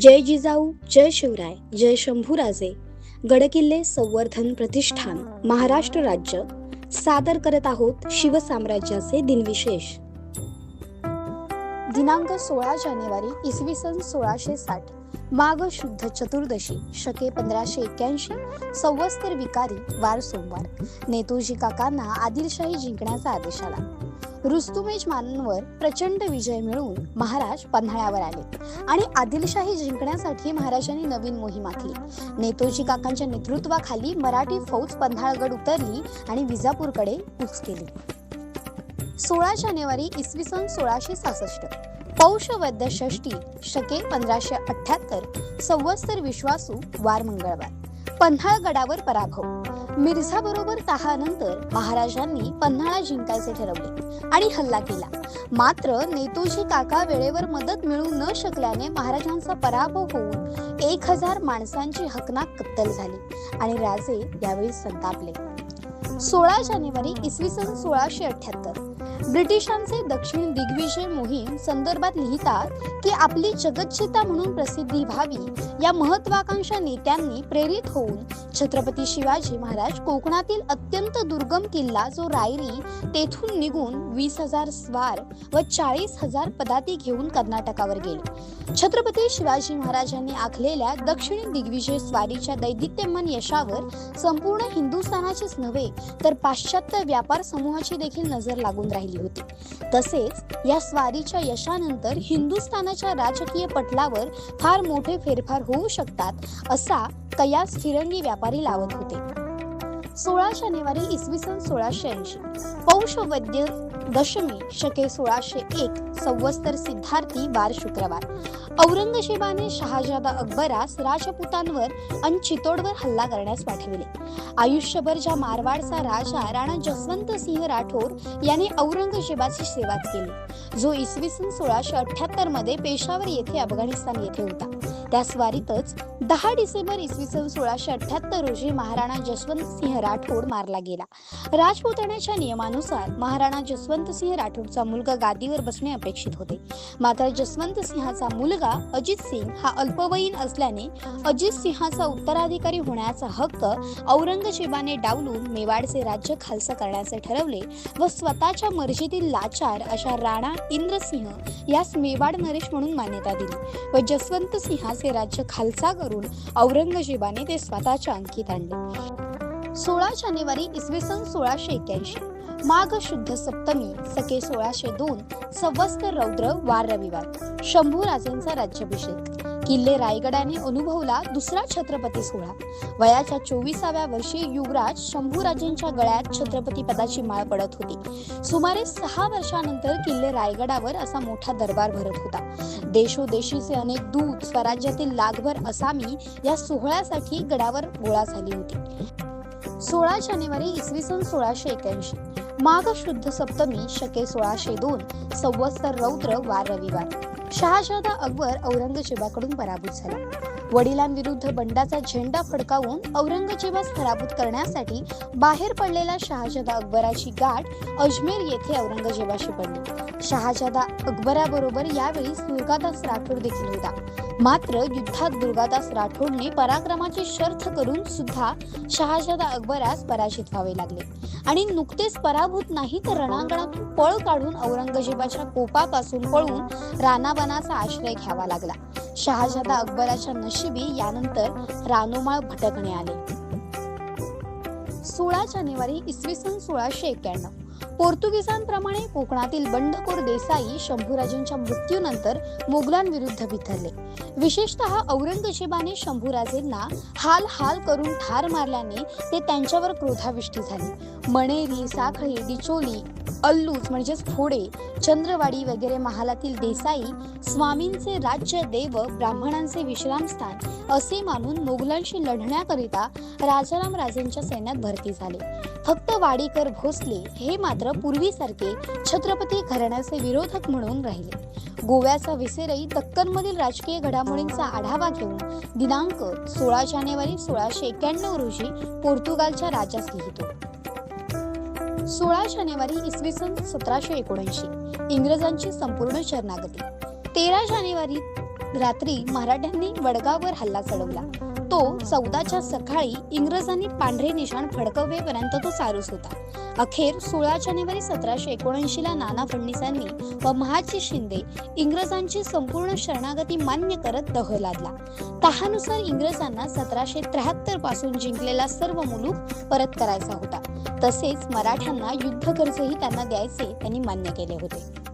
जय जिजाऊ जय शिवराय जय शंभूराजे. गडकिल्ले संवर्धन प्रतिष्ठान महाराष्ट्र राज्य. सादर करत आहोत शिवसाम्राज्याचे दिनविशेष. दिनांक सोळा जानेवारी इसवी सन सोळाशे साठ. माघ शुद्ध चतुर्दशी शके पंधराशे एक्क्याऐंशी. संवस्तर विकारी वार सोमवार. नेतोजी काकांना आदिलशाही जिंकण्याचा आदेश आला. रुस्तुमेजमानांवर प्रचंड विजय मिळवून महाराज पन्हाळ्यावर आले. आणि आदिलशाही जिंकण्यासाठी महाराजांनी नवीन मोहीम आखली. नेतोजी काकांच्या नेतृत्वाखाली मराठी फौज पन्हाळगड उतरली आणि विजापूरकडे कूच केली. सोळा जानेवारी इसवी सन सोळाशे सहासष्ट. पौष वैद्य षष्टी शके पंधराशे अठ्याहत्तर संवत्सर विश्वासू वार मंगळवार. पन्हाळगडावर पराभव. मिर्झा बरोबर तहानंतर महाराजांनी पन्हाळा जिंकायचे ठरवले आणि हल्ला केला. मात्र नेतोजी काका वेळेवर मदत मिळू न शकल्याने महाराजांचा पराभव होऊन एक हजार माणसांची हकनाक कत्तल झाली आणि राजे यावेळी संतापले. सोळा जानेवारी इसवी सन सोळाशे अठ्याहत्तर. ब्रिटिशांचे दक्षिण दिग्विजय मोहीम संदर्भात लिहितात की आपली जगज्जेता म्हणून प्रसिद्धी व्हावी या महत्वाकांक्षा नेत्यांनी प्रेरित होऊन छत्रपती शिवाजी महाराज कोकणातील अत्यंत दुर्गम किल्ला जो रायरी तेथून निघून वीस हजार स्वार व चाळीस हजार पदाती घेऊन कर्नाटकावर गेले. छत्रपती शिवाजी महाराजांनी आखलेल्या दक्षिण दिग्विजय स्वारीच्या दैदित्यमान यशावर संपूर्ण हिंदुस्थानाचीच नव्हे तर पाश्चात्य व्यापार समूहाची देखील नजर लागून राहिली. होती. तसेच या स्वारीच्या यशानंतर हिंदुस्थानाच्या राजकीय पटलावर फार मोठे फेरफार होऊ शकतात असा कयास फिरंगी व्यापारी लावत होते. सोळा जानेवारी इसवी सन सोळाशे ऐंशी. पौष वैद्य दशमी शके सोळाशे एक संवत्सर सिद्धार्थी वार शुक्रवार. औरंगजेबाने शहाजादा अकबरास राजपुतांवर आणि चितोडवर हल्ला करण्यास पाठविले. आयुष्यभर ज्या मारवाडचा राजा राणा जसवंत सिंह राठोर याने औरंगजेबाची सेवाच केली. जो इसवी सन सोळाशे अठ्याहत्तरमध्ये पेशावर येथे अफगाणिस्तान येथे होता. त्या स्वारीतच दहा डिसेंबर इसवी सन सोळाशे अठ्याहत्तर रोजी महाराणा जसवंत सिंह राठोड मारला गेला. राजपुताण्याच्या नियमानुसार महाराणा जसवंत सिंह राठोडचा मुलगा गादीवर बसणे अपेक्षित होते. मात्र जसवंत सिंहाचा मुलगा अजित सिंग हा अल्पवयीन असल्याने अजित सिंहाचा उत्तराधिकारी होण्याचा हक्क औरंगजेबाने डावलून मेवाडचे राज्य खालसा करण्याचे ठरवले व स्वतःच्या मर्जीतील लाचार अशा राणा इंद्रसिंह यास मेवाड नरेश म्हणून मान्यता दिली व जसवंत सिंहाचे राज्य खालसा करून औरंगजेबाने ते स्वतःच्या अंकित आणले. सोळा जानेवारी इसवी सन सोळाशे एक्याऐंशी माघ शुद्ध सप्तमी सके सोळाशे दोन सवस्त रौद्र वार रविवार शंभू राजेंचा राज्याभिषेक. किल्ले रायगडाने अनुभवला दुसरा छत्रपती सोहळा. वयाच्या चोवीसाव्या वर्षी युवराज शंभूराजेंच्या गळ्यात छत्रपती पदाची माळ पडत होती. सुमारे सहा वर्षानंतर किल्ले रायगडावर असा मोठा दरबार भरत होता. देशोदेशीचे अनेक दूत स्वराज्यातील लाखभर असामी या सोहळ्यासाठी गडावर गोळा झाली होती. सोळा जानेवारी इसवी सन सोळाशे एक्याऐंशी. माघ शुद्ध सप्तमी शके सोळाशे दोन संवत्सर रौद्र वार रविवार. शहाजादा अकबर औरंगजेबाकडून पराभूत झाला. वडिलांविरुद्ध बंडाचा झेंडा फडकावून औरंगजेबास पराभूत करण्यासाठी बाहेर पडलेला शहाजादा अकबराची गाठ अजमेर येथे औरंगजेबाशी पडली. शहाजादा अकबराबरोबर यावेळी दुर्गादास राठोड देखील होता. मात्र युद्धात दुर्गादास राठोडने पराक्रमाची शर्थ करून सुद्धा शहाजादा अकबरास पराजित व्हावे लागले. आणि नुकतेच पराभूत नाही तर रणांगणातून पळ काढून औरंगजेबाच्या कोपापासून पळून रानावनाचा आश्रय घ्यावा लागला. शहाजादा अकबराच्या नशिबी यानंतर रानोमाळ भटकणे आले. सोळा जानेवारी इसवी सन सोळाशे एक्क्याण्णव पोर्तुगीजांप्रमाणे कोकणातील बंडखोर देसाई शंभूराजेंच्या मृत्यूनंतर मोगलांविरुद्ध बिथरले विशेषतः औरंगजेबाने शंभूराजेंना हाल हाल करून ठार मारल्याने ते त्यांच्यावर क्रोधाविष्टी झाली. मणेरी साखळी डिचोली अल्लूज म्हणजेच फोडे चंद्रवाडी वगैरे महालातील देसाई स्वामींचे राज्य देव ब्राह्मणांचे विश्रामस्थान असे मानून मोगलांशी लढण्याकरिता राजाराम राजेंच्या सैन्यात भरती झाले. फक्त वाडीकर भोसले हे मात्र पूर्वीसारखे छत्रपती घराण्याचे विरोधक म्हणून राहिले. गोव्याचा विसेरही दक्कनमधील राजकीय घडामोडींचा आढावा घेऊन दिनांक सोळा जानेवारी सोळाशे एक्क्याण्णव रोजी पोर्तुगालच्या राजास लिहितो. सोळा जानेवारी इसवी सन सतराशे एकोणऐंशी. इंग्रजांची संपूर्ण शरणागती. तेरा जानेवारी रात्री मराठ्यांनी वडगाववर हल्ला चढवला. तो चौदाच्या सकाळी इंग्रजांनी पांढरे निशाण फडकवेपर्यंत तो चालूच होता. अखेर सोळा जानेवारी सतराशे एकोणऐंशी ला नाना फडणीसांनी व महाजी शिंदे इंग्रजांची संपूर्ण शरणागती मान्य करत दह लादला. तहानुसार इंग्रजांना सतराशे त्र्याहत्तरपासून जिंकलेला सर्व मुलूक परत करायचा होता. तसेच मराठ्यांना युद्ध कर्जही त्यांना द्यायचे त्यांनी मान्य केले होते.